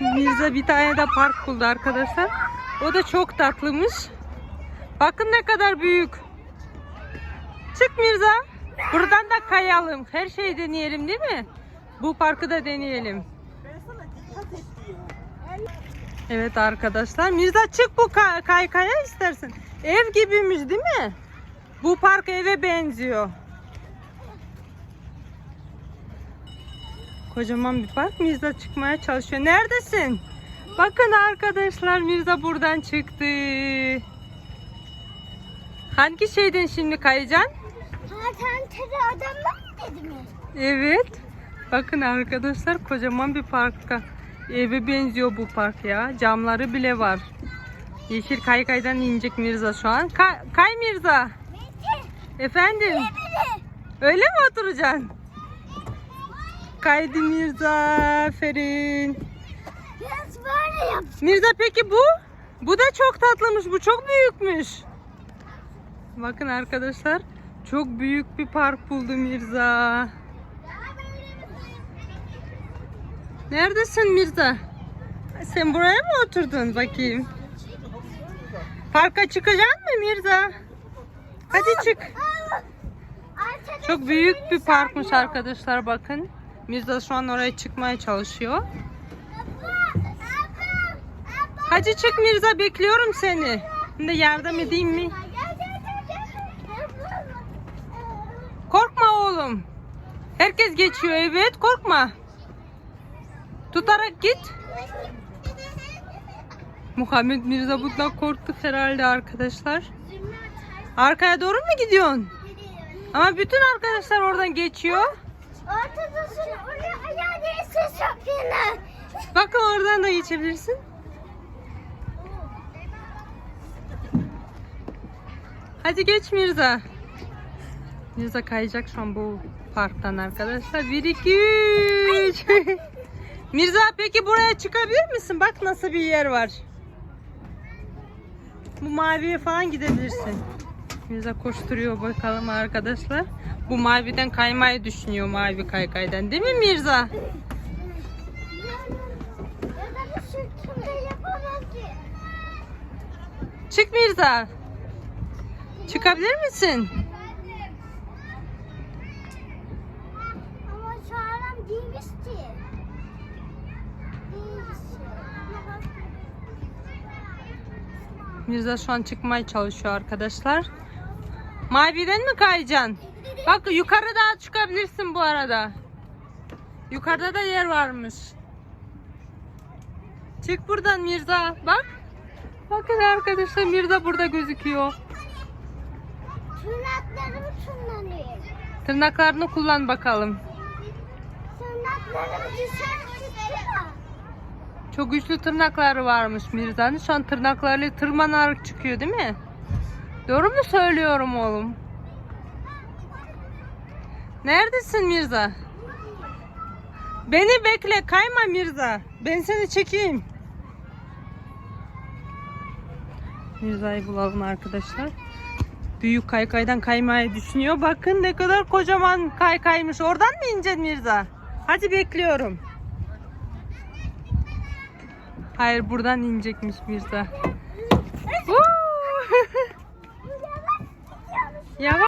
Mirza bir tane de park buldu arkadaşlar. O da çok tatlıymış. Bakın ne kadar büyük. Çık Mirza. Buradan da kayalım. Her şeyi deneyelim değil mi? Bu parkı da deneyelim. Evet arkadaşlar. Mirza çık bu kay kaykaya istersin. Ev gibiymiş değil mi? Bu park eve benziyor. Kocaman bir park. Mirza çıkmaya çalışıyor. Neredesin? Bakın arkadaşlar Mirza buradan çıktı. Hangi şeyden şimdi kayacaksın? Alternatif adamlar mı dedi mi? Evet. Bakın arkadaşlar kocaman bir parka. Eve benziyor bu park ya. Camları bile var. Yeşil kaykaydan inecek Mirza şu an. Kay, kay Mirza. Mete, Efendim. Öyle mi oturacaksın? Kaydı Mirza. Aferin. Biraz böyle yap. Mirza peki bu? Bu da çok tatlıymış. Bu çok büyükmüş. Bakın arkadaşlar. Çok büyük bir park buldu Mirza. Neredesin Mirza? Sen buraya mı oturdun bakayım? Parka çıkacak mı Mirza? Hadi çık. Çok büyük bir parkmış arkadaşlar bakın. Mirza şu an oraya çıkmaya çalışıyor. Hadi çık Mirza bekliyorum seni. Şimdi yardım edeyim mi? Korkma oğlum. Herkes geçiyor evet korkma. Tutarak git. Muhammed Mirza bundan korktu herhalde arkadaşlar. Arkaya doğru mu gidiyorsun? Ama bütün arkadaşlar oradan geçiyor. Yine. Bakın oradan da geçebilirsin. Hadi geç Mirza. Mirza kayacak şu an bu parktan arkadaşlar. 1 2 3. Mirza peki buraya çıkabilir misin? Bak nasıl bir yer var. Bu maviye falan gidebilirsin. Mirza koşturuyor bakalım arkadaşlar. Bu maviden kaymayı düşünüyor mavi kaykaydan değil mi Mirza? Çık Mirza. Çıkabilir misin? Mirza şu an çıkmaya çalışıyor arkadaşlar. Maviden mi kayacaksın? Bak yukarıda çıkabilirsin bu arada. Yukarıda da yer varmış. Çık buradan Mirza. Bak. Bakın arkadaşlar Mirza burada gözüküyor. Tırnaklarımı tırnanıyor. Tırnaklarını kullan bakalım. Tırnaklarım. Çok güçlü tırnakları varmış Mirza'nın. Şu an tırnaklarıyla tırmanarak çıkıyor değil mi? Doğru mu söylüyorum oğlum? Neredesin Mirza? Beni bekle kayma Mirza. Ben seni çekeyim. Mirza'yı bulalım arkadaşlar. Büyük kaykaydan kaymayı düşünüyor. Bakın ne kadar kocaman kaykaymış. Oradan mı ineceksin Mirza? Hadi bekliyorum. Hayır buradan inecekmiş Mirza. Woo! Yeah.